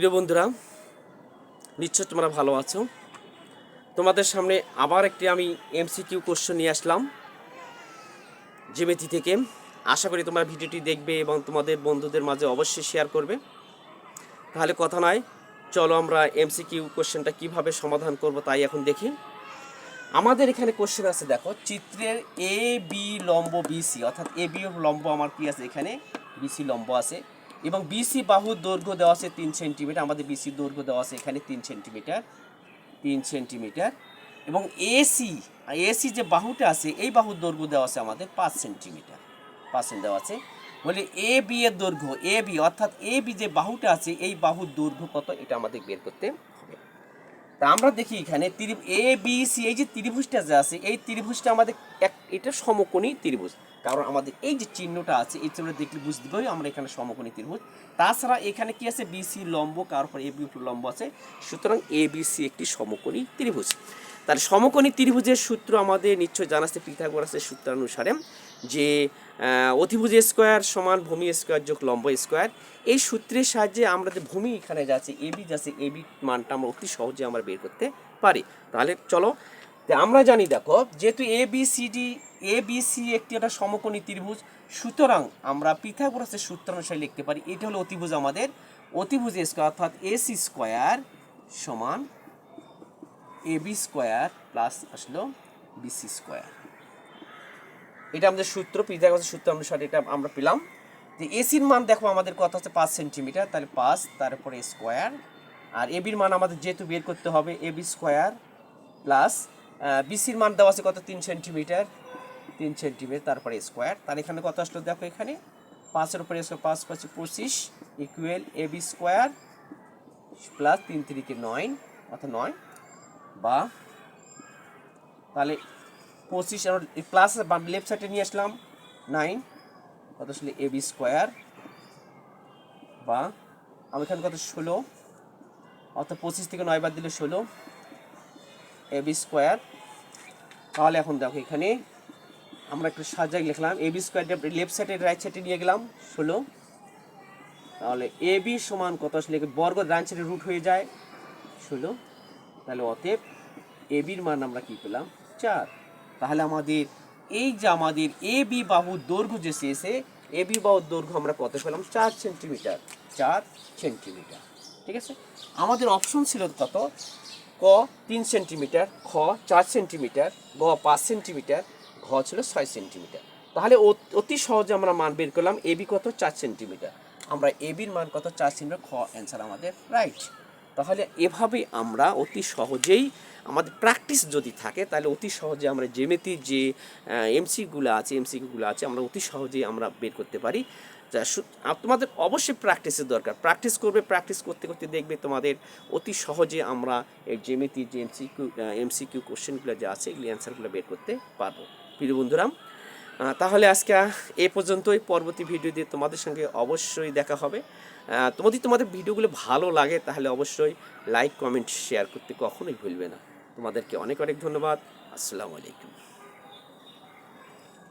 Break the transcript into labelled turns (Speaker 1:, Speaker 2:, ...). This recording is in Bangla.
Speaker 1: প্রিয় বন্ধুরা, নিশ্চয় তোমরা ভালো আছো। তোমাদের সামনে আবার একটি আমি এমসিকিউ কোশ্চেন নিয়ে আসলাম। জিমেতি থেকে। আশা করি তোমরা ভিডিওটি দেখবে এবং তোমাদের বন্ধুদের মাঝে অবশ্যই শেয়ার করবে। তাহলে কথা নয়, চলো আমরা এমসিকিউ কোশ্চেনটা কীভাবে সমাধান করব তাই এখন দেখি। আমাদের এখানে কোশ্চেন আছে, দেখো, চিত্রের এ বি লম্ব বিসি অর্থাৎ এ বি লম্ব আমার কি আছে এখানে? বিসি লম্ব আছে। এবং বিসি বাহুর দৈর্ঘ্য দেওয়া আছে তিন সেন্টিমিটার, আমাদের বিসি দৈর্ঘ্য দেওয়া আছে এখানে তিন সেন্টিমিটার তিন সেন্টিমিটার। এবং এসি এসি যে বাহুটা আছে, এই বাহুর দৈর্ঘ্য দেওয়া আছে আমাদের পাঁচ সেন্টিমিটার। পার্সেন্ট দেওয়া আছে। বলে এ বি এর দৈর্ঘ্য এ বি অর্থাৎ এ বি যে বাহুটা আছে, এই বাহুর দৈর্ঘ্য কত? এটা আমাদের বের করতে হবে। তা আমরা দেখি এখানে ত্রিভু এ বি সি এই যে ত্রিভুজটা যে আছে, এই ত্রিভুজটা আমাদের এক, এটা সমকোণী ত্রিভুজ। কারণ আমাদের এই যে চিহ্নটা আছে, এই চিহ্নটা দেখলে বুঝতে পারি আমরা এখানে সমকোণী ত্রিভুজ। তাছাড়া এখানে কি আছে? বিসি লম্ব তারপর এ বি লম্ব আছে। সুতরাং এ বি সি একটি সমকোণী ত্রিভুজ। তার সমকোণী ত্রিভুজের সূত্র আমাদের নিশ্চয় জানা আছে, পিথাগোরাসের সূত্রানুসারে, যে অতিভুজ স্কোয়ার সমান ভূমি স্কোয়ার যোগ লম্ব স্কোয়ার এই সূত্রের সাহায্যে আমরা যে ভূমি এখানে যাচ্ছে এবি যাচ্ছে এবি মানটা আমরা অতি সহজে আমরা বের করতে পারি। তাহলে চলো আমরা জানি দেখো, যেহেতু A B C D, A B C একটি একটা সমকোণী ত্রিভুজ, সুতরাং আমরা পিথাগোরাসের সূত্র অনুসারে লিখতে পারি, এটা হলো অতিভুজ আমাদের অতিভুজ স্কোয়ার অর্থাৎ এসি স্কোয়ার সমান এ বি স্কোয়ার প্লাস আসলো বিসি স্কোয়ার এটা আমাদের সূত্র পিথাগোরাসের সূত্র অনুসারে এটা আমরা পেলাম। যে এসির মান দেখো, আমাদের কত হচ্ছে পাঁচ সেন্টিমিটার, তাহলে পাঁচ, তারপরে স্কোয়ার আর এবির মান আমাদের যেহেতু বের করতে হবে এবি স্কোয়ার প্লাস বিসির মান দেওয়া আছে কত? তিন সেন্টিমিটার। তিন সেন্টিমিটার, তারপরে স্কোয়ার তাহলে এখানে কত আসলো দেখো এখানে? পাঁচের উপরে স্কোয়ার পাঁচ পাঁচ, পঁচিশ ইকুয়েল এবি স্কোয়ার প্লাস তিন তিরিকে নয়, অর্থাৎ নয়। বা তাহলে পঁচিশ প্লাস লেফট সাইডে নিয়ে আসলাম নাইন কত আসলে এ বি স্কোয়ার বা আমি এখানে কত ষোলো, অর্থাৎ পঁচিশ থেকে নয় বাদ দিলে ষোলো এ বি স্কোয়ার তাহলে এখন দেখো এখানে আমরা একটু সাজাই লিখলাম এ বি স্কোয়ারটা লেফট সাইডে রাইট সাইডে নিয়ে গেলাম ষোলো, তাহলে এ বি সমান কত আসলে বর্গ ডান সাইডে রুট হয়ে যায় ষোলো তাহলে অতএব এ বির মান আমরা কি পেলাম? চার। তাহলে আমাদের এই যে আমাদের এ বি বাহুর দৈর্ঘ্য যে শেষে এ বি বাহুর দৈর্ঘ্য আমরা কত পেলাম? চার সেন্টিমিটার। চার সেন্টিমিটার। ঠিক আছে? আমাদের অপশন ছিল কত? ক তিন সেন্টিমিটার, খ চার সেন্টিমিটার, গ পাঁচ সেন্টিমিটার, ঘ ছিল ছয় সেন্টিমিটার। তাহলে অতি সহজে আমরা মান বের করলাম, এ বি কত? চার সেন্টিমিটার। আমরা এ বির মান কত? চার সেন্টিমিটার, খ অ্যান্সার আমাদের রাইট তাহলে এভাবে আমরা অতি সহজেই আমাদের প্র্যাকটিস যদি থাকে, তাহলে অতি সহজে আমরা জেমেতির যে এমসিগুলো আছে এমসিগুলো আছে, আমরা অতি সহজেই আমরা বের করতে পারি। যা তোমাদের অবশ্যই প্র্যাকটিসের দরকার। প্র্যাকটিস করবে প্র্যাকটিস করতে করতে দেখবে তোমাদের অতি সহজে আমরা এই জেমেতির যে এমসিকিউ এমসিকিউ কোশ্চেনগুলো যে আছে, এগুলি অ্যান্সারগুলো বের করতে পারব। প্রিয় বন্ধুরা তাহলে আজকে এ পর্যন্তই। পরবর্তী ভিডিও দিয়ে তোমাদের সঙ্গে অবশ্যই দেখা হবে। তোমাদের তোমাদের ভিডিওগুলো ভালো লাগে, তাহলে অবশ্যই লাইক কমেন্ট শেয়ার করতে কখনোই ভুলবে না। তোমাদেরকে অনেক অনেক ধন্যবাদ। আসসালামু আলাইকুম।